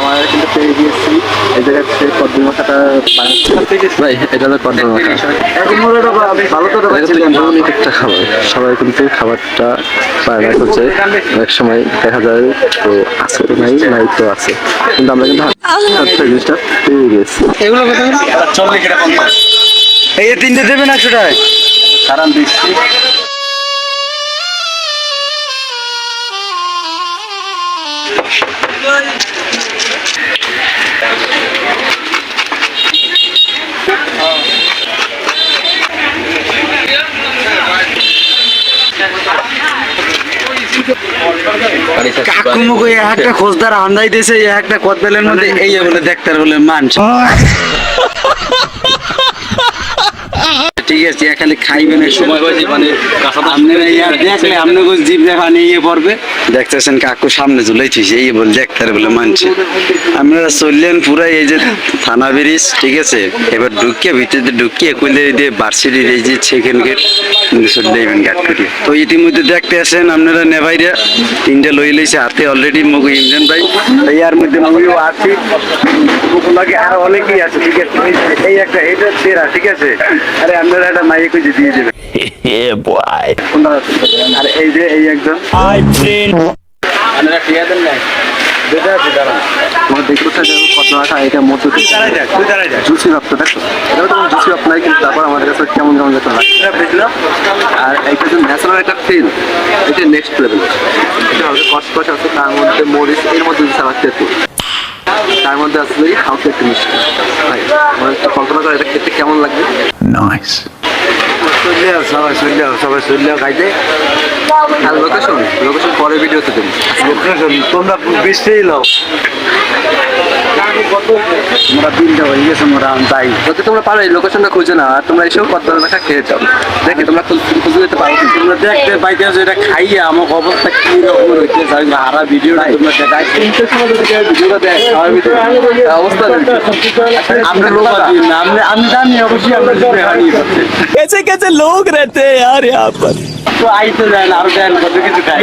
আমার কিন্তু পেয়ে গিয়েছি এই জায়গায় সেই পদ্ম এটা তো পদ্ম খাবার সবাই কিন্তু খাবারটা পায় না হচ্ছে অনেক সময় দেখা যায় তো আছে নাই নাই তো আছে। কিন্তু আমরা কিন্তু হাতটা জিনিসটা পেয়ে গেছি। এগুলো কত এই তিনটে দেবেন একশো দিচ্ছি। কাকুমুকু এই একটা খোঁজদার আন্দাই দিয়েছে এই একটা কদবেলের মধ্যে এই বলে দেখতে বলে মান ঠিক আছে খালি খাইবেন এই সময় হয়েছে মানে আপনারা ইয়ার দেখলে আপনাকে জিভ দেখা নিয়ে পড়বে? দেখতেছেন কাকু সামনে ঝুলাইছিস এই বল দেখতে বলে মানছে। আপনারা চললেন পুরা এই যে থানা ব্রিজ ঠিক আছে? এবার ঢুকিয়ে ভিতরে ঢুকিয়ে কইলে দিয়ে বার্সিটির এই যে সেকেন্ড গেট চলে যাবেন গাট তো ইতিমধ্যে দেখতে আসেন আপনারা নেভাইরা তিনটা লই লইছে হাতে অলরেডি মুখ ইমরান ভাই। এই আর মধ্যে মুভিও আছি। লাগে আর অনেকেই আছে ঠিক আছে? এই- এই একটা এটা সেরা ঠিক আছে? আরে আপনারা একটা মাইয়ে খুঁজে দিয়ে boy. আর এই যে এই একজন। তোমার দেখতে কত রাখা এটা মধ্যে জুসি ভাবতে দেখো। এটা তো জুসি ভাব নাই কিন্তু তারপর আমাদের কাছে কেমন কেমন যেতে লাগে এটা আর যে ন্যাচারাল একটা ফিল এটা নেক্সট লেভেল এটা হবে কসকস আছে তার মধ্যে মরিচ এর মধ্যে আবার তেঁতুল। তার মধ্যে আসলে হালকা একটু মিষ্টি। এটা খেতে কেমন লাগবে. চললেও সবাই চললেও সবাই চললেও খাইতে। আর লোকেশন লোকেশন পরে ভিডিওতে দেবো। লোকেশন তোমরা বৃষ্টি লও। মোরা দিনটা হয়ে গেছে মোরা যাই যদি তোমরা পারো এই লোকেশনটা খুঁজে না তোমরা এসেও কদ্দা খেয়ে যাও। দেখি তোমরা খুঁজে যেতে পারো। তোমরা দেখতে পাইতে এটা খাইয়ে আমার অবস্থা কি রকম লোক আমি আর কিছু খাই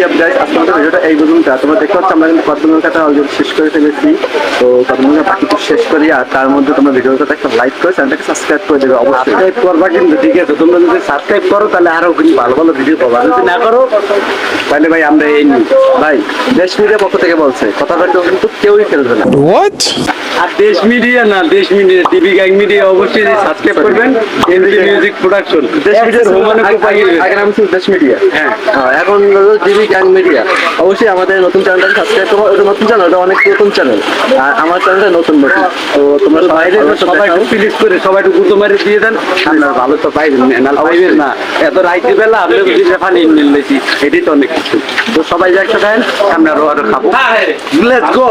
yeah, guys, আজকে ভিডিওটা এই পর্যন্ত। তোমরা দেখতে পাচ্ছ আমরা কিন্তু কাটা অলরেডি শেষ করে ফেলেছি। তো কদমের পাখিটি শেষ করি। আর তার মধ্যে তোমরা ভিডিওটা একটা লাইক করে চ্যানেলটাকে সাবস্ক্রাইব করে দেবে অবশ্যই। সাবস্ক্রাইব করবা কিন্তু ঠিক আছে। তোমরা যদি সাবস্ক্রাইব করো তাহলে আরও কিন্তু ভালো ভালো ভিডিও পাবা। যদি না করো তাহলে ভাই আমরা এই নিই ভাই দেশ মিডিয়া পক্ষ থেকে বলছে কথাটা কেউ কিন্তু কেউই ফেলবে না। What? আর দেশ মিডিয়া না Desh Media TV gang media অবশ্যই সাবস্ক্রাইব করবেন। MP music production Desh Media মানে আগে আগে নাম ছিল দেশ মিডিয়া। হ্যাঁ। হ্যাঁ, এখন টিভি গ্যাং মিডিয়া অবশ্যই আমাদের নতুন চ্যানেলটাকে সাবস্ক্রাইব করো ওটা নতুন চ্যানেল ওটা অনেক নতুন চ্যানেল আর আমার চ্যানেলটা নতুন নতুন। তো তোমরা সবাই সবাই একটু প্লিজ করে সবাই একটু গুরুত্ব মারি দিয়ে দেন। আপনার ভালো তো পাইবেন না পাইবেন না এত রাইতে বেলা আপনি যদি ফানি নিলেছি এটি তো অনেক কিছু। তো সবাই যে একসাথে আমরা আরও আরও খাব। Let's go